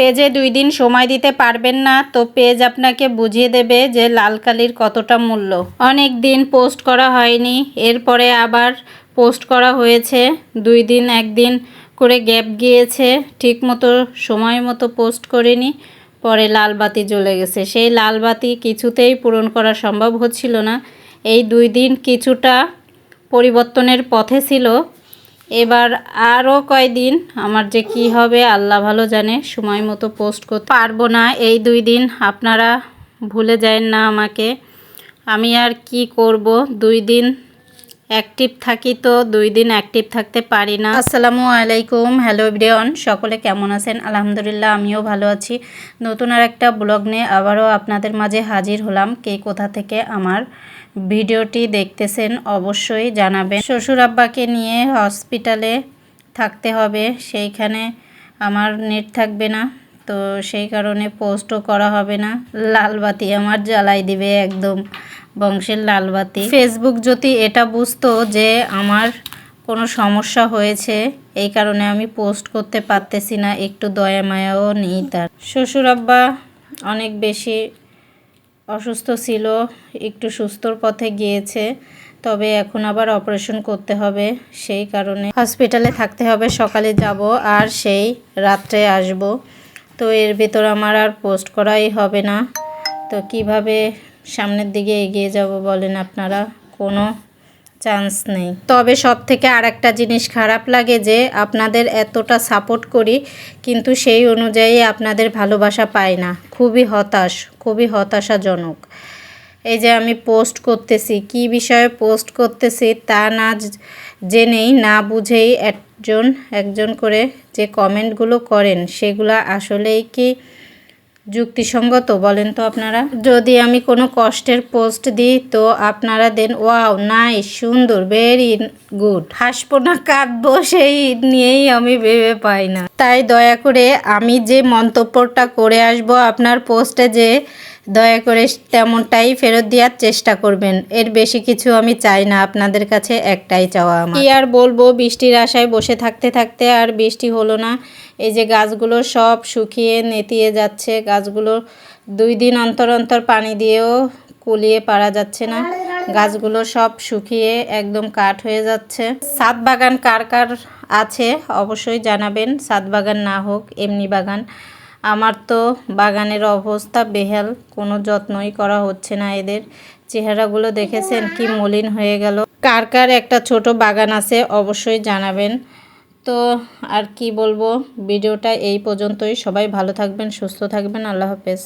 পেজে দুই দিন সময় দিতে পারবেন না, তো পেজ আপনাকে বুঝিয়ে দেবে যে লাল কালির কতটা মূল্য। অনেক দিন পোস্ট করা হয়নি, এরপরে আবার পোস্ট করা হয়েছে। দুই দিন একদিন করে গ্যাপ গিয়েছে ঠিক মতো সময় মতো পোস্ট করিনি, পরে লাল বাতি জ্বলে গেছে। সেই লাল বাতি কিছুতেই পূরণ করা সম্ভব হচ্ছিল না। এই দুই দিন কিছুটা পরিবর্তনের পথে ছিল এবার আরও কয়দিন আমার যে কি হবে, আল্লাহ ভালো জানে, সময় মতো পোস্ট করতে পারব না। এই দুই দিন আপনারা ভুলে যায় না আমাকে। আমি আর কি করব? দুই দিন অ্যাক্টিভ থাকি তো, দুই দিন অ্যাক্টিভ থাকতে পারি না। আসসালামু আলাইকুম, হ্যালো এভরিওয়ান, সকলে কেমন আছেন? আলহামদুলিল্লাহ, আমিও ভালো আছি। নতুন আর একটা ব্লগ নিয়ে আবারও আপনাদের মাঝে হাজির হলাম। কে কোথা থেকে আমার ভিডিওটি দেখতেছেন অবশ্যই জানাবেন। শ্বশুর আব্বাকে নিয়ে হসপিটালে থাকতে হবে, সেইখানে আমার নেট থাকবে না। তো সেই কারণে পোস্টও করা হবে না। লাল বাতি আমার জ্বালাই দিবে একদম বংশের লাল বাতি। ফেসবুক যদি এটা বুঝতো যে আমার কোনো সমস্যা হয়েছে, এই কারণে আমি পোস্ট করতে পারতেছি না, একটু দয়া মায়াও নেই তার। শ্বশুর আব্বা অনেক বেশি অসুস্থ ছিল, একটু সুস্থর পথে গিয়েছে, তবে এখন আবার অপারেশন করতে হবে, সেই কারণে হসপিটালে থাকতে হবে, সকালে যাব আর সেই রাত্রে আসব। তো এর ভেতর আমার আর পোস্ট করাই হবে না। তো কীভাবে সামনের দিকে এগিয়ে যাব বলেন আপনারা? কোনো চান্স নেই। তবে সব থেকে আর একটা জিনিস খারাপ লাগে যে, আপনাদের এতটা সাপোর্ট করি, কিন্তু সেই অনুযায়ী আপনাদের ভালোবাসা পাই না। খুবই হতাশ, খুবই হতাশাজনক। এই যে আমি পোস্ট করতেছি, কি বিষয়ে পোস্ট করতেছি তা না জেনেই না বুঝেই একজন একজন করে যে কমেন্টগুলো করেন, সেগুলো আসলেই কি যুক্তিসঙ্গত বলেন তো আপনারা? যদি আমি কোনো কষ্টের পোস্ট দিই তো আপনারা দেন, ওয়াও নাই সুন্দর, ভেরি গুড, হাসবো না, কাঁদবো, সেই নিয়েই আমি ভেবে পাই না। তাই দয়া করে আমি যে মন্তব্যটা করে আসব আপনার পোস্টে যে দয়া করে তেমনটাই ফেরত দেওয়ার চেষ্টা করবেন। এর বেশি কিছু আমি চাই না, আপনাদের কাছে একটাই চাওয়া আমার। কি আর বলব, বৃষ্টির আশায় বসে থাকতে থাকতে আর বৃষ্টি হলো না। এই যে গাছগুলো সব শুকিয়ে নেতিয়ে যাচ্ছে, গাছগুলো দুই দিন অন্তর অন্তর পানি দিয়েও কুলিয়ে পারা যাচ্ছে না। গাছগুলো সব শুকিয়ে একদম কাঠ হয়ে যাচ্ছে। সাত বাগান কার কার আছে অবশ্যই জানাবেন সাত বাগান না হোক, এমনি বাগান। আমার তো বাগানের অবস্থা বেহাল, কোনো যত্নই করা হচ্ছে না এদের। চেহারাগুলো দেখেছেন? কি মলিন হয়ে গেল। কার কার একটা ছোট বাগান আছে অবশ্যই জানাবেন। তো আর কি বলব? ভিডিওটা এই পর্যন্তই। সবাই ভালো থাকবেন, সুস্থ থাকবেন। আল্লাহ হাফেজ।